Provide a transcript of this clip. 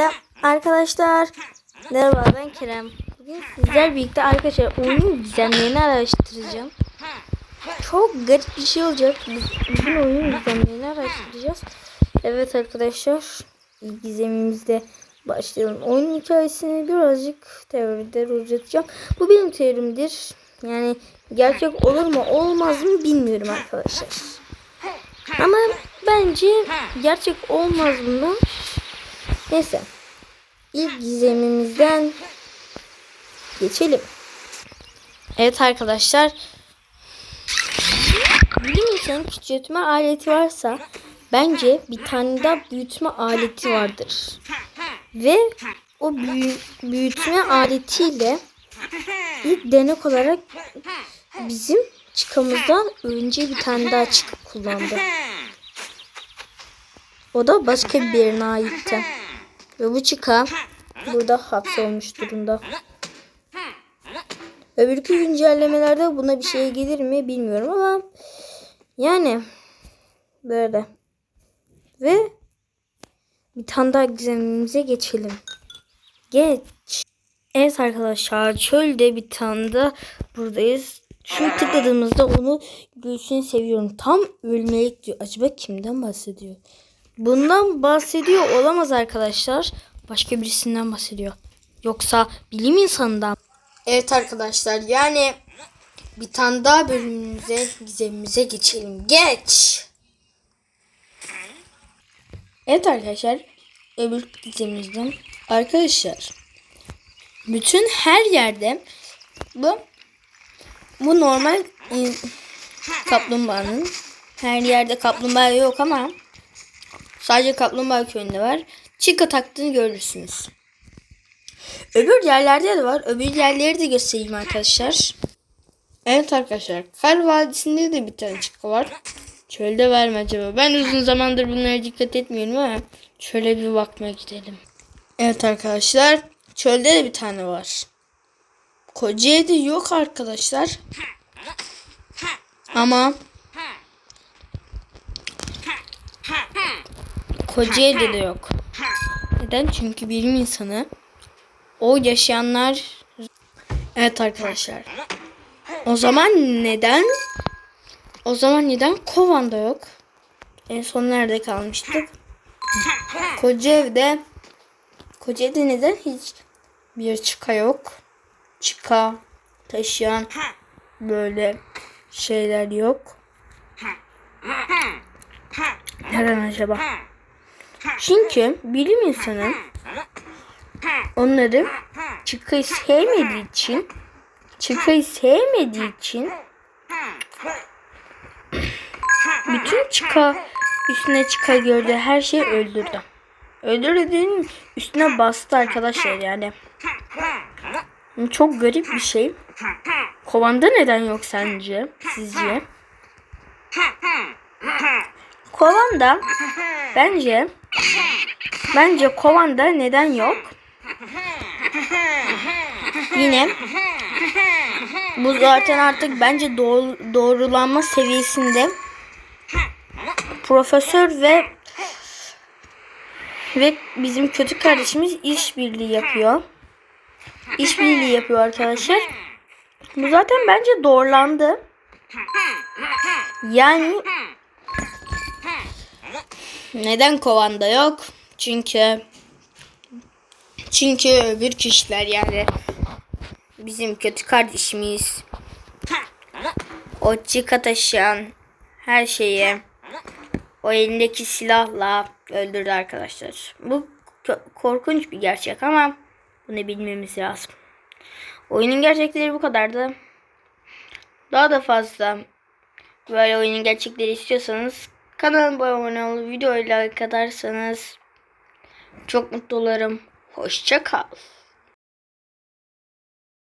Selam arkadaşlar. Merhaba ben Kerem. Bugün sizler birlikte arkadaşlar oyunun gizemlerini araştıracağım. Çok garip bir şey olacak. Bugün oyunun gizemlerini araştıracağız. Evet arkadaşlar gizemimizde başlayalım. Oyunun hikayesini birazcık teoride uzatacağım. Bu benim teorimdir. Yani gerçek olur mu olmaz mı bilmiyorum arkadaşlar. Ama bence gerçek olmaz mı? Neyse. İlk gizemimizden geçelim. Evet arkadaşlar. Bilim insanın küçültme aleti varsa bence bir tane daha büyütme aleti vardır. Ve o büyü- büyütme aletiyle ilk denek olarak bizim çıkamızdan önce bir tane daha çıkıp kullandı. O da başka bir birine aitti. Çıka burada hapsolmuş durumda. Öbürkü güncellemelerde buna bir şey gelir mi bilmiyorum ama yani böyle. Ve bir tane daha gizemimize geçelim. Geç. Evet arkadaşlar çölde bir tane de buradayız. Şunu tıkladığımızda onu göğsünü seviyorum. Tam ölmelik diyor. Acaba kimden bahsediyor? Bundan bahsediyor olamaz arkadaşlar. Başka birisinden bahsediyor. Yoksa bilim insanından. Evet arkadaşlar yani bir tane daha bölümümüze gizemimize geçelim. Geç. Evet arkadaşlar öbür gizemimizden. Arkadaşlar bütün her yerde bu bu normal e, kaplumbağanın her yerde kaplumbağa yok ama Sadece Kaplumbağa köyünde var. Çika taktığını görürsünüz. Öbür yerlerde de var. Öbür yerleri de göstereyim arkadaşlar. Evet arkadaşlar. Kar Vadisi'nde de bir tane çika var. Çölde var mı acaba? Ben uzun zamandır bunlara dikkat etmiyorum ama şöyle bir bakmaya gidelim. Evet arkadaşlar. Çölde de bir tane var. Kocaeli'de yok arkadaşlar. Ama Kocaeli'de de yok. Neden? Çünkü bilim insanı o yaşayanlar Evet arkadaşlar. O zaman neden? O zaman neden Kovan'da yok? En son nerede kalmıştık? Kocaeli'de Kocaeli'de neden hiç bir çıka yok? Çıka taşıyan böyle şeyler yok. Neden acaba? Çünkü bilim insanı onları çıkayı sevmediği için çıkayı sevmediği için bütün çıka üstüne çıka gördüğü her şeyi öldürdü. Öldürdüğünün üstüne bastı arkadaşlar yani. Çok garip bir şey. Kovanda neden yok sence? Sizce? Kovanda bence bence kovanda neden yok? Yine bu zaten artık bence doğru, doğrulanma seviyesinde profesör ve ve bizim kötü kardeşimiz işbirliği yapıyor. İşbirliği yapıyor arkadaşlar. Bu zaten bence doğrulandı. Yani neden kovanda yok? Çünkü çünkü öbür kişiler yani bizim kötü kardeşimiz o çıka taşıyan her şeyi o elindeki silahla öldürdü arkadaşlar. Bu korkunç bir gerçek ama bunu bilmemiz lazım. Oyunun gerçekleri bu kadardı. Daha da fazla böyle oyunun gerçekleri istiyorsanız kanalıma abone olup videoyu like atarsanız çok mutlu olurum. Hoşça kal.